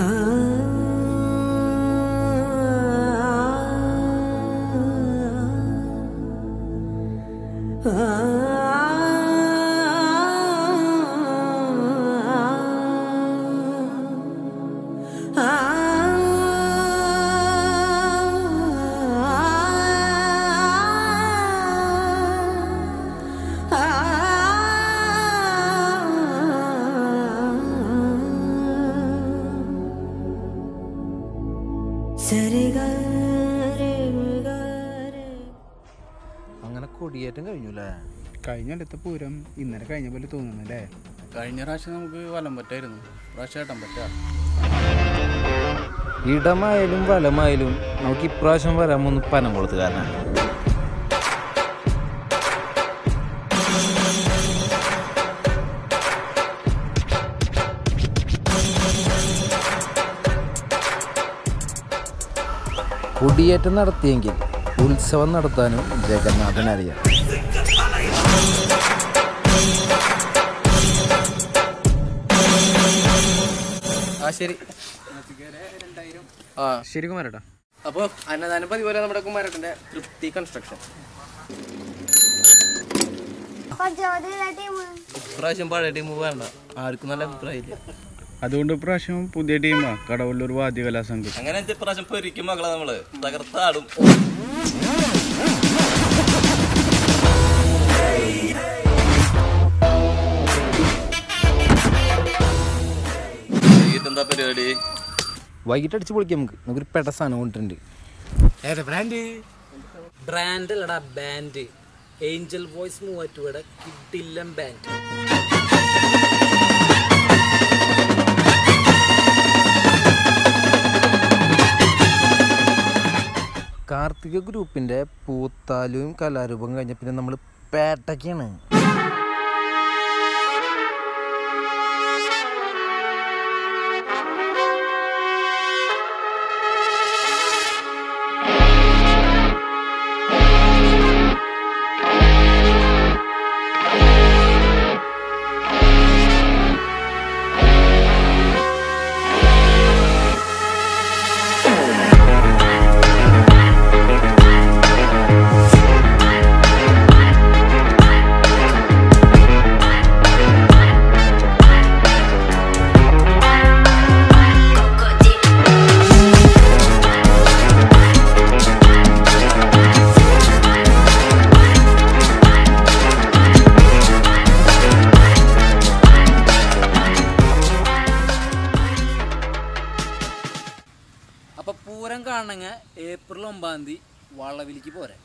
Uh... അങ്ങനെ കൊടിയേറ്റം കഴിഞ്ഞു അല്ലേ കഴിഞ്ഞ പൂരം ഇന്നലെ കഴിഞ്ഞ പോലെ തോന്നുന്നു അല്ലേ കഴിഞ്ഞ പ്രാവശ്യം നമുക്ക് വലം പറ്റായിരുന്നു. പ്രാവശ്യം പറ്റാ. ഇടമായാലും വലമായാലും നമുക്ക് ഇപ്രാവശ്യം വരാൻ പോകുന്ന കൊടുത്തു കാരണം. കൊടിയേറ്റം നടത്തിയെങ്കിൽ ഉത്സവം നടത്താനും ജഗന്നാഥനറിയാം ആ ശരി. ആ. ശരി കുമാരേട്ടാ. അപ്പോൾ അന്നദാനം പതിപോലെ നമ്മുടെ കുമാരട്ടന്റെ തൃപ്തി കൺസ്ട്രക്ഷൻ ഇപ്രാവശ്യം പഴയ ടീം വേണ്ട ആർക്കും നല്ല അഭിപ്രായമില്ല. അതുകൊണ്ട് ഇപ്രാവശ്യം പുതിയ ടീമാ കടവല്ലൂർ വാദ്യകലാ സംഘം. അങ്ങനെ ഇപ്രാവശ്യം പൊരിക്കും മകളെ നമ്മൾ. തകർത്താടും എന്താ പരിപാടി? വൈകിട്ട് അടിച്ച് പൊളിക്കാം നമുക്ക്. നമുക്കൊരു പെട്ട സാധനം കൊണ്ടിട്ടുണ്ട് ഏതാ ബ്രാൻഡ് ബ്രാൻഡ് അല്ലടാ ബാൻഡ് ഏഞ്ചൽ വോയിസ് മൂവാറ്റുപുഴ കിഡില്ലം ബാൻഡ് കാർത്തിക ഗ്രൂപ്പിന്റെ പൂത്താലും കലാരൂപം കഴിഞ്ഞ പിന്നെ നമ്മൾ പേട്ടയ്ക്കാണ്. അപ്പൊ പൂരം കാണണമെങ്കിൽ ഏപ്രിൽ ഒമ്പതാം തീയതി വളവിലേക്ക് പോരെ.